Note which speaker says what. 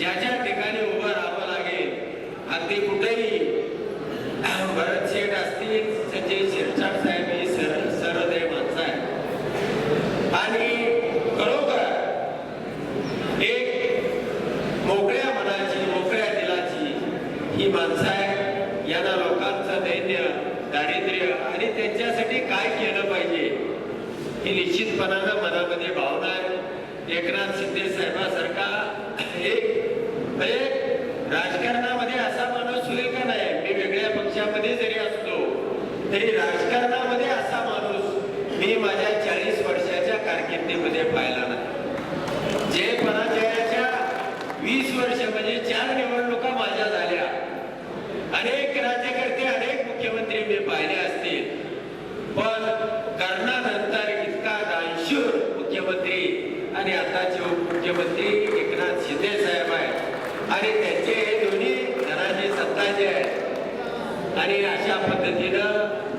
Speaker 1: ज्या ज्या ठिकाणी उभं राहावं लागेल अगदी कुठेही. भरत शेठ असतील संजय शिरसाट साहेब हे सर सरदय माणसं आहे. आणि खरोखर एक मोकळ्या मनाची मोकळ्या दिलाची ही माणसं आहे यांना लोकांचं दैन्य दारिद्र्य आणि त्यांच्यासाठी काय केलं पाहिजे ही निश्चितपणानं मनामध्ये भावना आहे. एकनाथ शिंदे साहेबासारखा राजकारणामध्ये असा माणूस होईल का नाही? मी वेगळ्या पक्षामध्ये जरी असतो तरी राजकारणामध्ये असा माणूस मी माझ्या चाळीस वर्षाच्या कारकिर्दीमध्ये पाहिला नाही. जे पराजयाच्या वीस वर्ष म्हणजे चार निवडणुका माझ्या झाल्या. अनेक राज्यकर्ते अनेक मुख्यमंत्री मी पाहिले असतील. पण कर्णानंतर इतका दानशूर मुख्यमंत्री आणि आताचे उपमुख्यमंत्री एकनाथ शिंदे साहेब आहेत. आणि आणि अशा पद्धतीनं